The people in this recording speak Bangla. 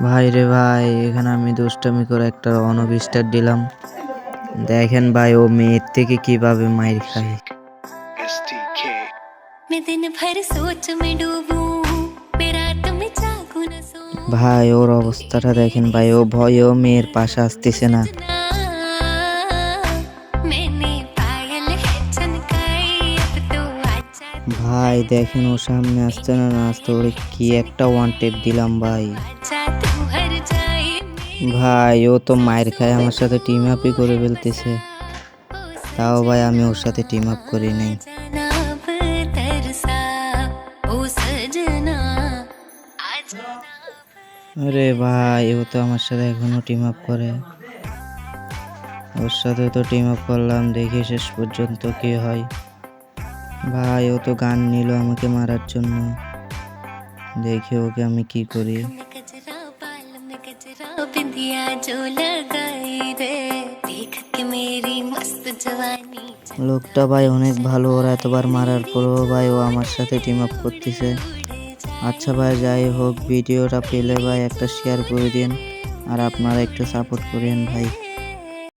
ভাই রে ভাই এখানে আমি দুষ্টামি করে একটা অনব দিলাম। দেখেন ভাই ও মেয়ের থেকে কীভাবে মায়ের খাই ভাই ওর অবস্থাটা দেখেন ভাই ও ভয় ও মেয়ের পাশে আসতেছে না। ভাই দেখেন ও সামনে আসছে না না আসতে ওরে কি একটা ওয়ান টেপ দিলাম ভাই। ভাই, ও তো মায়ের খায়, আমার সাথে টিম আপই করে ফেলতেছে। তাও ভাই, আমি ওর সাথে টিম আপ করি নাই। আরে ভাই, ও তো আমার সাথে এখনও টিম আপ করে। ওর সাথে তো টিম আপ করলাম, দেখি শেষ পর্যন্ত কি হয়। ভাই, ও তো গান নিল আমাকে মারার জন্য। দেখি ওকে আমি কি করি। गजरा बिंदिया जो लगाई रे देख के मेरी मस्त जवानी লোকটা ভাই অনেক ভালো ওর এতবার মারার পরেও ভাই ও আমার সাথে টিম আপ করতেছে আচ্ছা ভাই যাই হোক ভিডিওটা পেলে ভাই একটা শেয়ার করে দিন আর আপনারা একটু সাপোর্ট করেন ভাই